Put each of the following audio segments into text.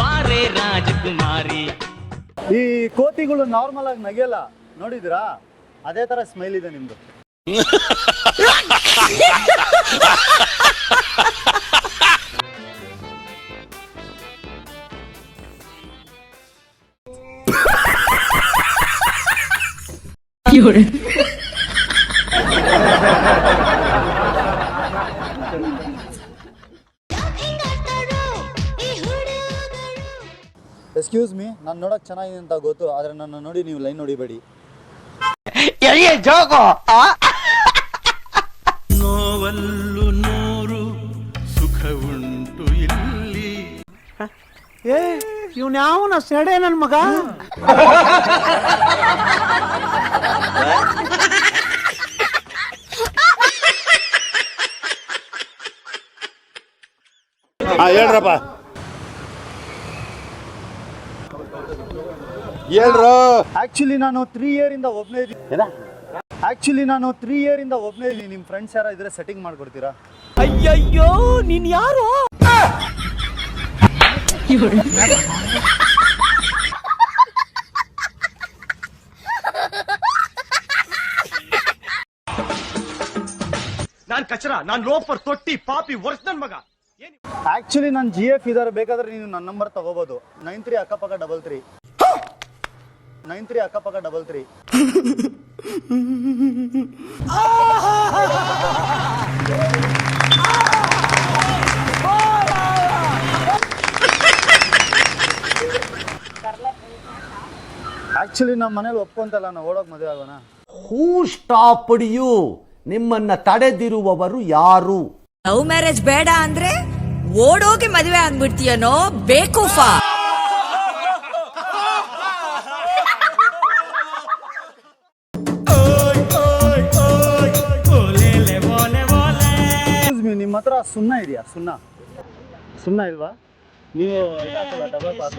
ಬಾರೆ ರಾಜಕುಮಾರಿ. ಈ ಕೋತಿಗಳು ನಾರ್ಮಲ್ ಆಗಿ ನಗೆಯಲ್ಲ ನೋಡಿದ್ರಾ? ಅದೇ ತರ ಸ್ಮೈಲ್ ಇದೆ ನಿಮ್ದು. ಎಕ್ಸ್ಕ್ಯೂಸ್ ಮೀ ನಾನು ನೋಡಕ್ ಚೆನ್ನಾಗಿದೆ ಅಂತ ಗೊತ್ತು ಆದ್ರೆ ನನ್ನ ನೋಡಿ ನೀವು ಲೈನ್ ನೋಡಿಬೇಡಿ. ನೋವಲ್ಲು ನೂರು ಉಂಟು ಇಲ್ಲಿ. ಏ ಇವ್ನ ಯಾವನ ಸೆಡೆ ನನ್ ಮಗ? ಹಾ ಹೇಳ್ರಪ್ಪ. ಹೇಳ್ರು. ಆಕ್ಚುಲಿ ನಾನು ತ್ರೀ ಇಯರ್ ಇಂದ ಒಬ್ನೇ ಇದ್ದೀನಿ. ಆಕ್ಚುಲಿ ನಾನು ತ್ರೀ ಇಯರ್ ಇಂದ ಒಬ್ಬನೇ ಇದ್ದೀನಿ. ನಿಮ್ಮ ಫ್ರೆಂಡ್ಸ್ ಯಾರ ಇದ್ರೆ ಸೆಟ್ಟಿಂಗ್ ಮಾಡ್ಕೊಡ್ತೀರಾ? ಅಯ್ಯಯ್ಯೋ ನೀನ್ ಯಾರು? ನಾನ್ ಕಚರ ನಾನ್ ಲೋಫರ್ ತೊಟ್ಟಿ ಪಾಪಿ ಒರ್ಸ್ ನನ್ ಮಗ. ಆಕ್ಚುಲಿ ನಾನು ಜಿ ಎಫ್ ಇದಾರೆ. ಬೇಕಾದ್ರೆ ನೀನು ನನ್ನ ನಂಬರ್ ತಗೋಬಹುದು ನೈನ್ ತ್ರೀ ಅಕ್ಕಪಕ್ಕ ಡಬಲ್ ತ್ರೀ ನೈನ್ ತ್ರೀ ಅಕ್ಕಪಕ್ಕ ಡಬಲ್ ತ್ರೀ ಆಕ್ಚುಲಿ ನಮ್ಮ ಮನೇಲಿ ಒಪ್ಕೊಂತಲ್ಲ ನಾವು ಓಡೋಕ್ ಮದುವೆ ಆಗೋಣ. ಹೂ ಸ್ಟಾಪ್ ಯು ನಿಮ್ಮನ್ನ ತಡೆದಿರುವವರು ಯಾರು? ಲವ್ ಮ್ಯಾರೇಜ್ ಬೇಡ ಅಂದ್ರೆ ಓಡೋಗಿ ಮದುವೆ ಆಗ್ಬಿಡ್ತೀಯನೋ ಬೇಕೂಫ. ನಿಮ್ಮ ಹತ್ರ ಸುಣ್ಣ ಇದೆಯಾ? ಸುಣ್ಣ. ಸುಣ್ಣ ಇಲ್ವಾ? ನೀವು ಡಬಲ್ ಪಾಸ್.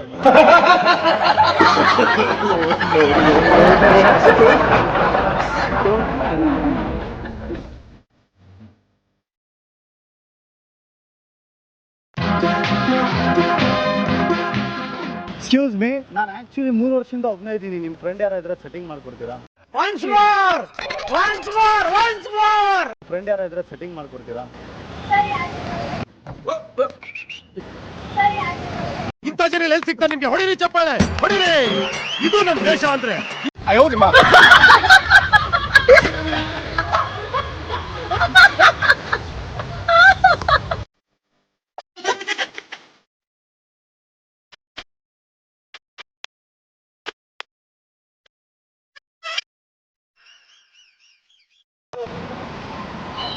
ಎಕ್ಸ್ಕ್ಯೂಸ್ ಮೀ ನಾನು ಆಕ್ಚುಲಿ ಮೂರು ವರ್ಷದಿಂದ ಒಬ್ಬನೇ ಇದ್ದೀನಿ. ನಿಮ್ಮ ಫ್ರೆಂಡ್ ಯಾರ ಇದ್ರೆ ಸೆಟ್ಟಿಂಗ್ ಮಾಡ್ಕೊಡ್ತೀರಾ? Once more once more once more friend ಯಾರ ಇದ್ರೆ ಸೆಟ್ಟಿಂಗ್ ಮಾಡ್ಕೊಡ್ತೀರಾ? ಇಂಥ ಜನ ಎಲ್ಲಿ ಸಿಗ್ತಾರೆ ನಿಮ್ಗೆ? ಹೊಡಿರಿ ಚಪ್ಪಾಳೆ! ಹೊಡಿರಿ! ಇದು ನಮ್ಮ ದೇಶ ಅಂದ್ರೆ.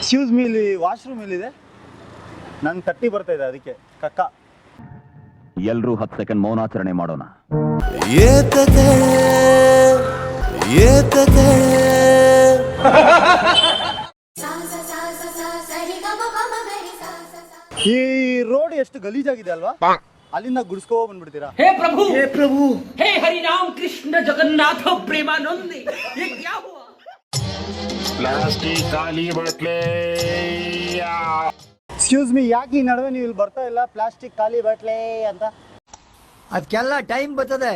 ಎಕ್ಸ್ಕ್ಯೂಸ್ ಮೀ ಇಲ್ಲಿ ವಾಶ್ರೂಮ್ ಎಲ್ಲಿದೆ? ನಾನು ಕಟ್ಟಿ ಬರ್ತಾ ಇದೆ ಅದಕ್ಕೆ. ಕಕ್ಕ. ಎಲ್ಲರೂ ಹತ್ತು ಸೆಕೆಂಡ್ ಮೌನಾಚರಣೆ ಮಾಡೋಣ. ಏತತೆ ಏತತೆ ಈ ರೋಡ್ ಎಷ್ಟು ಗಲೀಜಾಗಿದೆ ಅಲ್ವಾ? ಅಲ್ಲಿಂದ ಗುಡಿಸ್ಕೋ ಬಂದ್ಬಿಡ್ತೀರಾ? ಹೇ ಪ್ರಭು! ಹೇ ಪ್ರಭು! ಹೇ ಹರಿನಾಮ್ ಕೃಷ್ಣ ಜಗನ್ನಾಥ ಪ್ರೇಮಾನಂದಿ! ಪ್ಲಾಸ್ಟಿಕ್ ಖಾಲಿ ಬಟ್ಲೆ ಎಕ್ಸ್ಕ್ಯೂಸ್ ಮೀ ಯಾಕೆ ಈ ನಡುವೆ ನೀವು ಇಲ್ಲಿ ಬರ್ತಾ ಇಲ್ಲ? ಪ್ಲಾಸ್ಟಿಕ್ ಖಾಲಿ ಬಟ್ಲೆ ಅಂತ. ಅದಕ್ಕೆಲ್ಲ ಟೈಮ್ ಬರ್ತದೆ.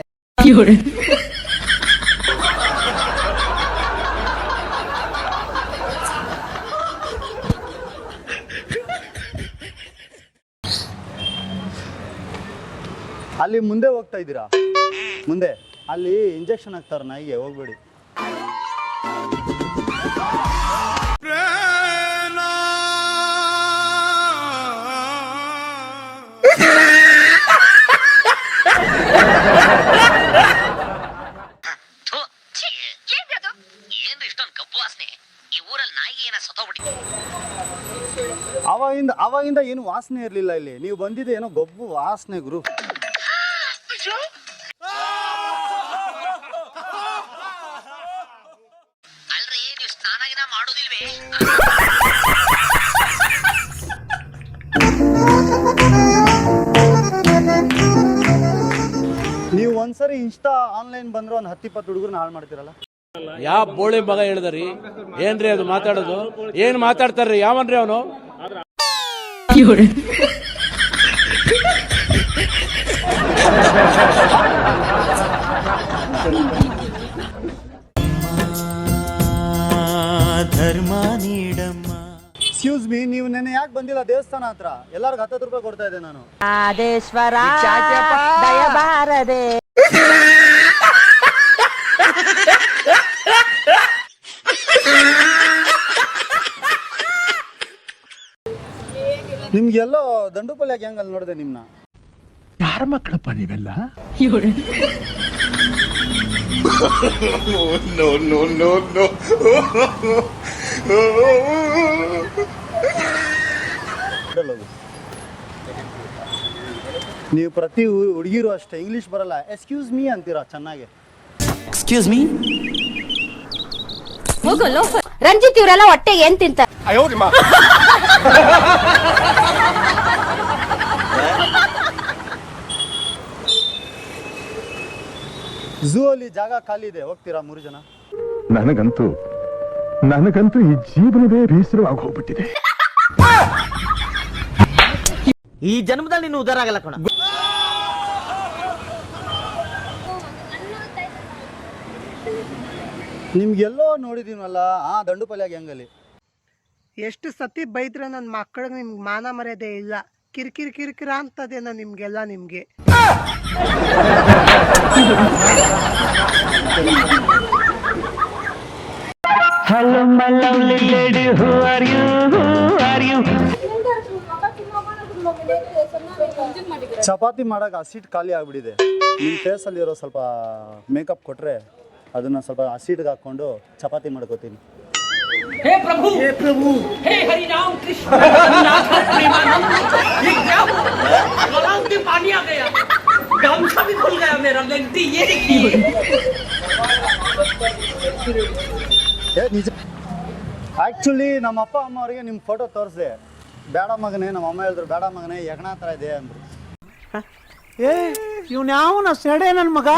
ಅಲ್ಲಿ ಮುಂದೆ ಹೋಗ್ತಾ ಇದ್ದೀರಾ? ಮುಂದೆ. ಅಲ್ಲಿ ಇಂಜೆಕ್ಷನ್ ಹಾಕ್ತಾರೆ ನಾಯಿಗೆ, ಹೋಗ್ಬೇಡಿ. ಊರಲ್ಲಿ ನಾಯಿಗೆ ಏನ ಸತ್ತೋಗ್ಬಿಟ್ಟಿದೆ. ಅವಾಗಿಂದ ಅವಾಗಿಂದ ಏನು ವಾಸನೆ ಇರಲಿಲ್ಲ ಇಲ್ಲಿ. ನೀವು ಬಂದಿದ್ದೆ ಏನೋ ಗೊಬ್ಬು ವಾಸನೆ ಗುರು. ಅಲ್ರಿ ನೀವು ಸ್ನಾನ ಗಿನ ಮಾಡೋದಿಲ್ವೇ? ನೀವು ಒಂದ್ಸರಿ ಇನ್ಸ್ಟಾ ಆನ್ಲೈನ್ ಬಂದ್ರೆ ಒಂದು ಹತ್ತಿಪ್ಪತ್ತು ಹುಡುಗರನ್ನ ಹಾಳು ಮಾಡ್ತೀರಲ್ಲ? ಯಾವ ಬೋಳಿ ಮಗ ಹೇಳಿದ್ರಿ? ಏನ್ರಿ ಅದು ಮಾತಾಡೋದು? ಏನ್ ಮಾತಾಡ್ತಾರ್ರಿ? ಯಾವನ್ರಿ ಅವನು? ಧರ್ಮ ನೀಡಮ್ಮ. ಎಕ್ಸ್ಕ್ಯೂಸ್ ಮೀ ನೀವು ನೆನೆ ಯಾಕೆ ಬಂದಿಲ್ಲ ದೇವಸ್ಥಾನ ಹತ್ರ? ಎಲ್ಲರಿಗೂ ಹತ್ತತ್ತು ರೂಪಾಯಿ ಕೊಡ್ತಾ ಇದ್ದೆ ನಾನು. ಆದೇಶ್ವರ ದಯಬಾರದೆ ನಿಮ್ಗೆಲ್ಲೋ ದಂಡುಪಲ್ಯ ಗ್ಯಾಂಗ್ ಅಲ್ಲಿ ನೋಡಿದೆ ನಿಮ್ನ? ಯಾರ ಮಕ್ಕಳಪ್ಪ ನೀವೆಲ್ಲ. ನೀವು ಪ್ರತಿ ಹುಡುಗಿರು ಅಷ್ಟೇ ಇಂಗ್ಲಿಷ್ ಬರಲ್ಲ. ಎಕ್ಸ್ಕ್ಯೂಸ್ ಮೀ ಅಂತೀರಾ ಚೆನ್ನಾಗಿ? ಎಕ್ಸ್ಕ್ಯೂಸ್ ಮೀ ರಂಜಿತ್ ಇವರೆಲ್ಲ ಹೊಟ್ಟೆಗೆ ಏನ್ ತಿಂತ ಝೂ ಅಲ್ಲಿ ಜಾಗ ಖಾಲಿ ಇದೆ ಹೋಗ್ತೀರಾ ಮೂರು ಜನ? ನನಗಂತೂ ನನಗಂತೂ ಈ ಜೀವನವೇ ಬೇಸರವಾಗಿ ಹೋಗ್ಬಿಟ್ಟಿದೆ. ಈ ಜನ್ಮದಲ್ಲಿ ನೀನು ಉದಾರ ಆಗಲ್ಲ ಕಣ. ನಿಮ್ಗೆಲ್ಲೋ ನೋಡಿದೀನಲ್ಲ ಆ ದಂಡು ಪಲ್ಯಾಗ ಹೆಂಗಲ್ಲಿ ಎಷ್ಟು ಸತಿ ಬೈದ್ರೆ ನನ್ನ ಮಕ್ಕಳಿಗೆ ನಿಮ್ಗೆ ಮಾನ ಮರ್ಯಾದೆ ಇಲ್ಲ. ಕಿರಿಕಿರಿ ಕಿರಿಕಿರ ಅಂತದೇನ ನಿಮ್ಗೆಲ್ಲ ನಿಮ್ಗೆ. ಚಪಾತಿ ಮಾಡಕ್ಕೆ ಆ ಸೀಟ್ ಖಾಲಿ ಆಗ್ಬಿಟ್ಟಿದೆ ನಿಮ್ಮ ಫೇಸಲ್ಲಿರೋ ಸ್ವಲ್ಪ ಮೇಕಪ್ ಕೊಟ್ರೆ ಅದನ್ನ ಸ್ವಲ್ಪ ಆ ಸೀಟ್ಗೆ ಹಾಕೊಂಡು ಚಪಾತಿ ಮಾಡ್ಕೋತೀನಿ हे प्रभु हे प्रभु हे हरि राम कृष्ण जगन्नाथ प्रेमानंद ये क्या हुआ गलाव में पानी आ गया गामछा भी खुल गया मेरा गंती ये देखिए ಏ ನಿಜ ಆ್ಯಕ್ಚುಲಿ ನಮ್ಮ ಅಪ್ಪ ಅಮ್ಮ ಅವರಿಗೆ ನಿಮ್ಮ ಫೋಟೋ ತೋರಿಸಿದೆ ಬೇಡ ಮಗನೇ ನಮ್ಮ ಅಮ್ಮ ಹೇಳಿದ್ರು ಬೇಡ ಮಗನೇ ಯಗಣ ಹತ್ರ ಇದೆ ಅಂದ್ರು ಏ ಇವ್ನ ಯಾವನ ಸೆಡೆ ನನ್ ಮಗ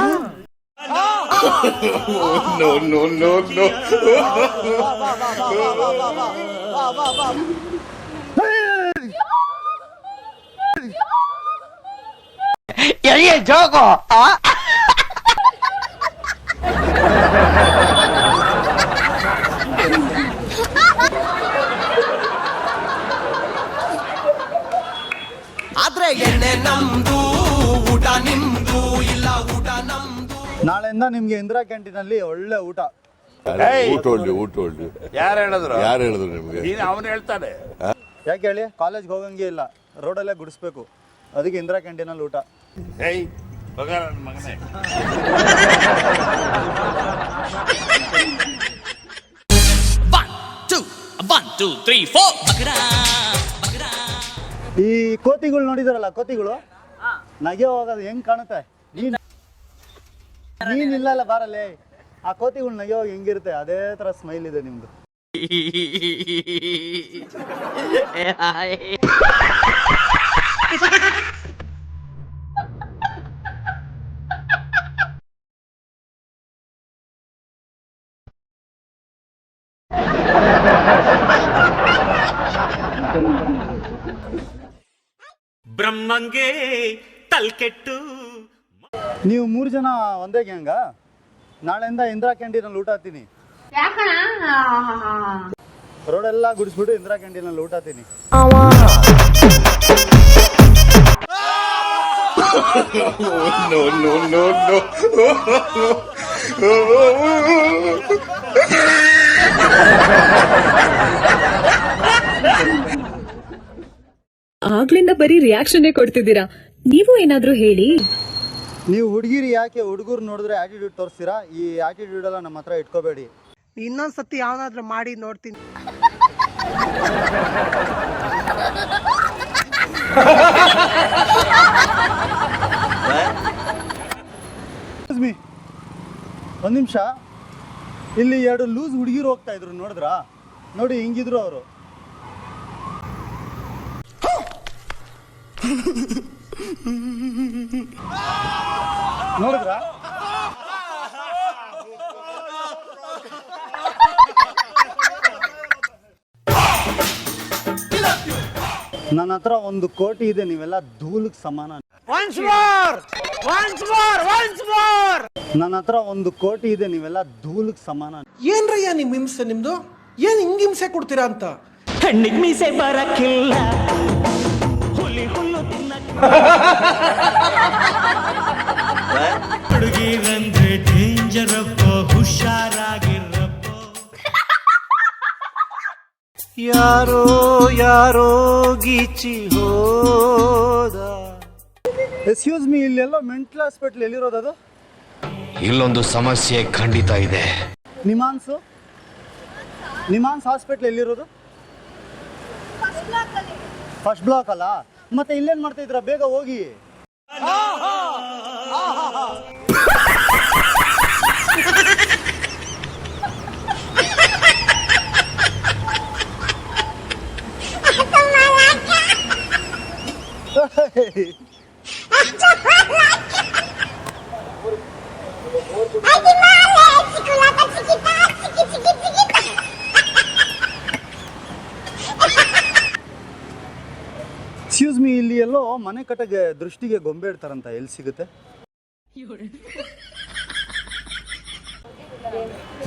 ಆದ್ರೆ ಎಣ್ಣೆ ನಮ್ದು ಊಟ ನಿಮ್ದು ಇಲ್ಲ ಊಟ ನಮ್ದು. ನಾಳೆಯಿಂದ ನಿಮ್ಗೆ ಇಂದಿರಾ ಕ್ಯಾಂಟೀನಲ್ಲಿ ಒಳ್ಳೆ ಊಟ. ಊಟ ಒಳ್ಳೆ ಊಟ ಒಳ್ಳೆ. ಯಾರು ಹೇಳಿದ್ರು? ಯಾರು ಹೇಳಿದ್ರು ನಿಮ್ಗೆ? ಅವನು ಹೇಳ್ತಾನೆ. ಯಾಕೆ ಹೇಳಿ? ಕಾಲೇಜ್ಗೆ ಹೋಗಂಗೆ ಇಲ್ಲ. ರೋಡಲ್ಲೇ ಗುಡಿಸ್ಬೇಕು. ಅದಕ್ಕೆ ಇಂದಿರಾ ಕ್ಯಾಂಟೀನಲ್ಲಿ ಊಟ. ಏಯ್ ಮಗನೇ. ಈ ಕೋತಿಗಳು ನೋಡಿದಾರಲ್ಲ ಕೋತಿಗಳು? ನಗೆ ಹೋಗೋದು ಹೆಂಗ್ ಕಾಣುತ್ತೆ? ನೀನ್ ನೀನ್ ಇಲ್ಲಲ್ಲ ಬಾರಲ್ಲಿ. ಆ ಕೋತಿಗಳು ನಗೆ ಹೋಗಿ ಹೆಂಗಿರುತ್ತೆ? ಅದೇ ತರ ಸ್ಮೈಲ್ ಇದೆ ನಿಮ್ದು. ಬ್ರಹ್ಮಂಗೆ ತಲ್ಕೆಟ್ಟು ನೀವು ಮೂರು ಜನ ಒಂದೇ ಗ್ಯಾಂಗ? ನಾಳೆಯಿಂದ ಇಂದಿರಾ ಕ್ಯಾಂಟೀನಲ್ಲಿ ಊಟ ಹತ್ತೀನಿ. ರೋಡೆಲ್ಲ ಗುಡಿಸ್ಬಿಟ್ಟು ಇಂದಿರಾ ಕ್ಯಾಂಟೀನಲ್ಲಿ ಊಟ ಹತ್ತೀನಿ. ಆಗ್ಲಿಂದ ಬರೀ ರಿಯಾಕ್ಷನ್ ಕೊಡ್ತಿದ್ದೀರಾ? ನೀವು ಏನಾದ್ರೂ ಹೇಳಿ. ನೀವು ಹುಡುಗಿರಿ ಯಾಕೆ ಹುಡುಗರು ನೋಡಿದ್ರೆ ಆಟಿಟ್ಯೂಡ್ ತೋರಿಸ್ತೀರಾ? ಈ ಆಟಿಟ್ಯೂಡ್ ಎಲ್ಲ ನಮ್ಮ ಹತ್ರ ಇಟ್ಕೋಬೇಡಿ. ಇನ್ನೊಂದ್ ಸತಿ ಯಾವನಾದ್ರೂ ಮಾಡಿ ನೋಡ್ತೀನಿ. ಒಂದು ನಿಮಿಷ. ಇಲ್ಲಿ ಎರಡು ಲೂಸ್ ಹುಡುಗಿರು ಹೋಗ್ತಾ ಇದ್ರು ನೋಡಿದ್ರಾ? ನೋಡಿ ಹಿಂಗಿದ್ರು ಅವರು. ನೋಡಿದ್ರ? ನನ್ನ ಹತ್ರ ಒಂದು ಕೋಟಿ ಇದೆ ನೀವೆಲ್ಲ ಧೂಲಕ್ ಸಮಾನ. ನನ್ನ ಹತ್ರ ಒಂದು ಕೋಟಿ ಇದೆ ನೀವೆಲ್ಲ ಧೂಲಕ್ ಸಮಾನ. ಏನ್ರಯ್ಯ ನಿಮ್ ಹಿಂಸೆ ನಿಮ್ದು? ಏನ್ ಹಿಂಗ್ ಹಿಂಸೆ ಕೊಡ್ತೀರಾ ಅಂತ? ಕಣ್ಣಿಗೆ ಮೀಸೆ ಬರಕ್ಕಿಲ್ಲ ತಿನ್ನ ಯಾರೋ ಯಾರೋ ಗೀಚಿ ಹೋದ. ಎಕ್ಸ್ಕ್ಯೂಸ್ ಮೀ ಇಲ್ಲೆಲ್ಲ ಮೆಂಟಲ್ ಹಾಸ್ಪಿಟ್ಲ್ ಎಲ್ಲಿರೋದು ಅದು? ಇಲ್ಲೊಂದು ಸಮಸ್ಯೆ ಖಂಡಿತ ಇದೆ. ನಿಮಾನ್ಸು? ನಿಮಾನ್ಸ್ ಹಾಸ್ಪಿಟ್ಲ್ ಎಲ್ಲಿರೋದು? ಫಸ್ಟ್ ಬ್ಲಾಕ್ ಅಲ್ಲ? ಮತ್ತೆ ಇಲ್ಲೇನ್ ಮಾಡ್ತಾ ಇದ್ರ ಬೇಗ ಹೋಗಿ. ಎಕ್ಸ್ಕ್ಯೂಸ್ ಮೀ ಇಲ್ಲಿ ಎಲ್ಲೋ ಮನೆ ಕಟ್ಟಗೆ ದೃಷ್ಟಿಗೆ ಗೊಂಬೆ ಇಡ್ತಾರಂತ ಎಲ್ಲಿ ಸಿಗುತ್ತೆ?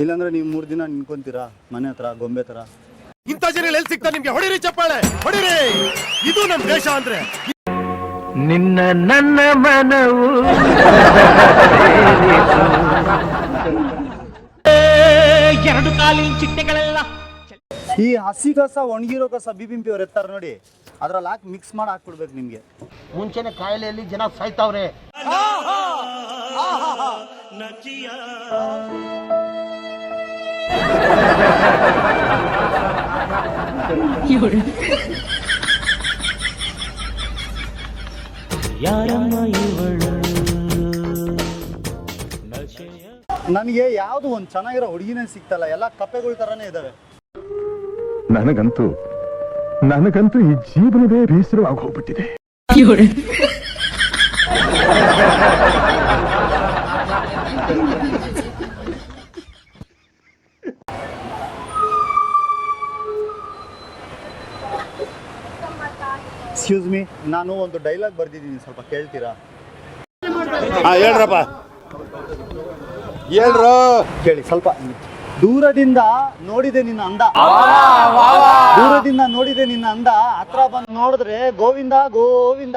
ಇಲ್ಲಾಂದ್ರೆ ನೀವು ಮೂರು ದಿನ ನಿನ್ಕೊಂತೀರಾ ಮನೆ ಹತ್ರ ಗೊಂಬೆ ತರ ಇಂಥ ಜನ ಎಲ್ಲಿ ಸಿಗ್ತಾರೆ ನಿಮ್ಗೆ? ಹೊಡಿರಿ ಚಪ್ಪಾಳೆ ಹೊಡಿರಿ! ಇದು ನಮ್ ದೇಶ ಅಂದ್ರೆ. ನಿನ್ನ ನನ್ನ ಮನವು. ಎರಡು ಕಾಲಿನ ಚಿಟ್ಟೆಗಳೆಲ್ಲ. ಈ ಹಸಿ ಕಸ ಒಣಗಿರೋ ಕಸ ಬಿಬಿಂಪಿ ಅವ್ರು ಎತ್ತಾರೆ ನೋಡಿ. ಅದ್ರಲ್ಲಿ ಹಾಕಿ ಮಿಕ್ಸ್ ಮಾಡಿ ಹಾಕ್ಬಿಡ್ಬೇಕು ನಿಮಗೆ. ಮುಂಚೆನೆ ಕಾಯಿಲೆಯಲ್ಲಿ ಜನ ಸಾಯ್ತಾವ್ರೆ. ಯಾರಮ್ಮ ಇವಳು ನನಗೆ ಯಾವುದು ಒಂದು ಚೆನ್ನಾಗಿರೋ ಹುಡುಗಿನೇ ಸಿಗ್ತಲ್ಲ ಎಲ್ಲ ಕಪ್ಪೆಗಳ ಥರನೇ ಇದ್ದಾವೆ ನನಗಂತೂ ನನಗಂತೂ ಈ ಜೀವನವೇ ಬೇಸರವಾಗಿ ಹೋಗ್ಬಿಟ್ಟಿದೆ. ಎಕ್ಸ್ಕ್ಯೂಸ್ ಮೀ ನಾನು ಒಂದು ಡೈಲಾಗ್ ಬರ್ದಿದ್ದೀನಿ ಸ್ವಲ್ಪ ಕೇಳ್ತೀರಾ? ಹೇಳ್ರಪ್ಪ. ಹೇಳ್ರೋ. ಕೇಳಿ ಸ್ವಲ್ಪ ದೂರದಿಂದ ನೋಡಿದೆ ನಿನ್ನ ಅಂದ. ದೂರದಿಂದ ನೋಡಿದೆ ನಿನ್ನ ಅಂದ. ಹತ್ರ ಬಂದು ನೋಡಿದ್ರೆ ಗೋವಿಂದ ಗೋವಿಂದ.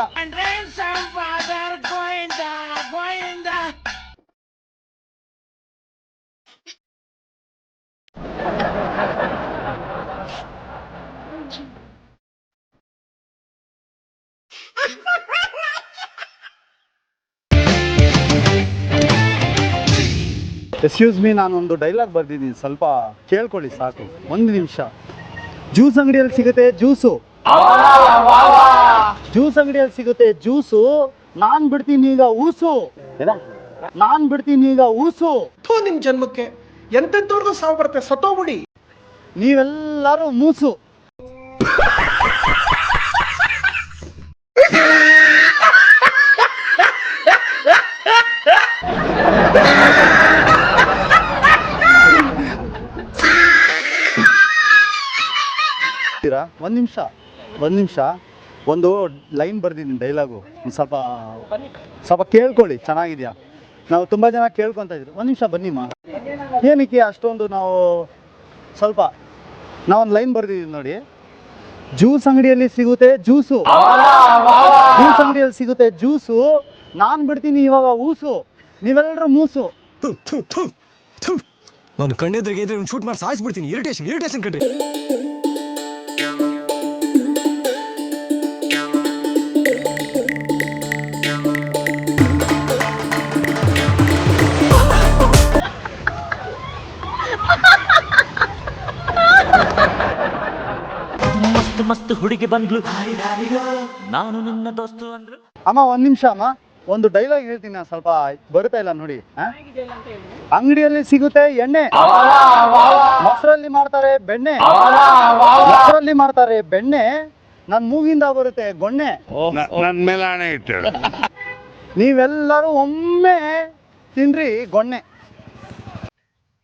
ಎಕ್ಸ್ಕ್ಯೂಸ್ ಮೀ ನಾನೊಂದು ಡೈಲಾಗ್ ಬರ್ದಿದ್ದೀನಿ. ಸ್ವಲ್ಪ ಕೇಳ್ಕೊಳ್ಳಿ ಸಾಕು. ಒಂದು ನಿಮಿಷ. ಜ್ಯೂಸ್ ಅಂಗಡಿಯಲ್ಲಿ ಸಿಗುತ್ತೆ ಜ್ಯೂಸು ಜ್ಯೂಸ್ ಅಂಗಡಿಯಲ್ಲಿ ಸಿಗುತ್ತೆ ಜ್ಯೂಸು ನಾನ್ ಬಿಡ್ತೀನಿ ಈಗ ಊಸು. ನಾನ್ ಬಿಡ್ತೀನಿ ಈಗ ಊಸು. ಥೂ ನಿಮ್ ಜನ್ಮಕ್ಕೆ. ಎಂತೆಂತವ್ರದ್ದು ಸಾವು ಬರುತ್ತೆ? ಸತ್ತೋಗ್ಬಿಡಿ ನೀವೆಲ್ಲರೂ ಮೂಸು. ಒಂದ್ ನಿಮಿಷ, ಒಂದು ನಿಮಿಷ. ಒಂದು ಲೈನ್ ಬರ್ದಿದ್ದೀನಿ ಡೈಲಾಗು ಒಂದು ಸ್ವಲ್ಪ ಸ್ವಲ್ಪ ಕೇಳ್ಕೊಳ್ಳಿ, ಚೆನ್ನಾಗಿದ್ಯಾ? ನಾವು ತುಂಬ ಜನ ಕೇಳ್ಕೊತಾ ಇದ್ರು. ಒಂದು ನಿಮಿಷ ಬನ್ನಿಮ್ಮ ಏನಕ್ಕೆ ಅಷ್ಟೊಂದು ನಾವು ಸ್ವಲ್ಪ, ನಾವೊಂದು ಲೈನ್ ಬರ್ದಿದ್ದೀವಿ ನೋಡಿ. ಜ್ಯೂಸ್ ಅಂಗಡಿಯಲ್ಲಿ ಸಿಗುತ್ತೆ ಜ್ಯೂಸು. ಜ್ಯೂಸ್ ಅಂಗಡಿಯಲ್ಲಿ ಸಿಗುತ್ತೆ ಜ್ಯೂಸು. ನಾನು ಬಿಡ್ತೀನಿ ಇವಾಗ ಊಸು. ನೀವೆಲ್ಲರೂ ಮೂಸು. ನಾನು ಕಣ್ಣೆದ್ರಿಗೆ ಶೂಟ್ ಮಾಡಿ ಸಾಯಿಸ್ಬಿಡ್ತೀನಿ. ಇರಿಟೇಷನ್ ಇರಿಟೇಷನ್ ಕಟ್ರಿ ಮಸ್ತ್ ಮಸ್ತ್ ಹುಡುಗಿ ಬಂದ್ಲು. ನಾನು ನಿನ್ನ ದೋಸ್ತು ಅಂದ್ರು. ಅಮ್ಮ ಒಂದ್ ನಿಮಿಷ ಅಮ್ಮ. ಒಂದು ಡೈಲಾಗ್ ಹೇಳ್ತೀನಿ ನಾನು ಸ್ವಲ್ಪ ಬರುತ್ತಾ ಇಲ್ಲ ನೋಡಿ? ಅಂಗಡಿಯಲ್ಲಿ ಸಿಗುತ್ತೆ ಎಣ್ಣೆ. ಮೊಸರಲ್ಲಿ ಮಾಡ್ತಾರೆ ಬೆಣ್ಣೆ. ಮೊಸರಲ್ಲಿ ಮಾಡ್ತಾರೆ ಬೆಣ್ಣೆ. ನನ್ ಮೂಗಿಂದ ಬರುತ್ತೆ ಗೊಣ್ಣೆ. ನನ್ ಮೇಲೆ ಹಣೆ ಇಟ್ಟು ನೀವೆಲ್ಲರೂ ಒಮ್ಮೆ ತಿನ್ರಿ ಗೊಣ್ಣೆ.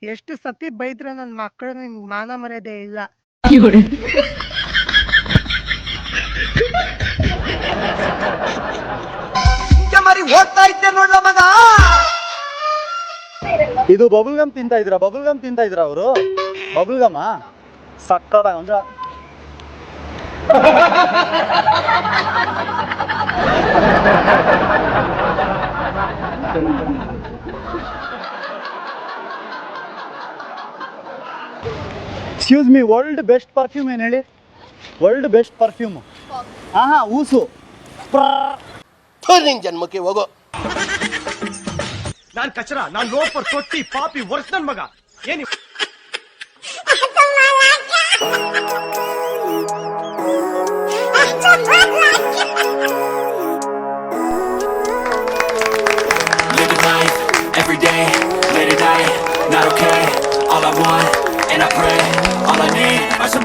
ಎಷ್ಟು ಸತಿ ಬೈದ್ರೆ ನನ್ನ ಮಕ್ಕಳು ನಿಮ್ಗೆ ಮಾನ ಮರ್ಯಾದೆ ಇಲ್ಲ. ಓದ್ತಾ ಇದ್ದೆ ನೋಡ್ಲ ಮಗ? ಇದು ಬಬುಲ್ ಗಮ್ ತಿಂತಾ ಇದ್ರ ಬಬುಲ್ ಗಮ್ ತಿಂತ ಇದ್ರ ಅವರು? Bubble ಗಮ್ಮ ಸಕ್ಕದ excuse me world best perfume ಏನು ಹೇಳಿ? ವರ್ಲ್ಡ್ ಬೆಸ್ಟ್ ಪರ್ಫ್ಯೂಮ್ ಹಾಂ ಹಾಂ ಊಸು. ನಿನ್ ಜನ್ಮಕ್ಕೆ ಹೋಗೋ ನಾನ್ ಕಚರ ನಾನ್ ಲೋಫರ್ ತೊಟ್ಟಿ ಪಾಪಿ ವರ್ಷ ನನ್ ಮಗ ಏನಿ Living life every day, late at night, not okay. All I want, and I pray, all I need are some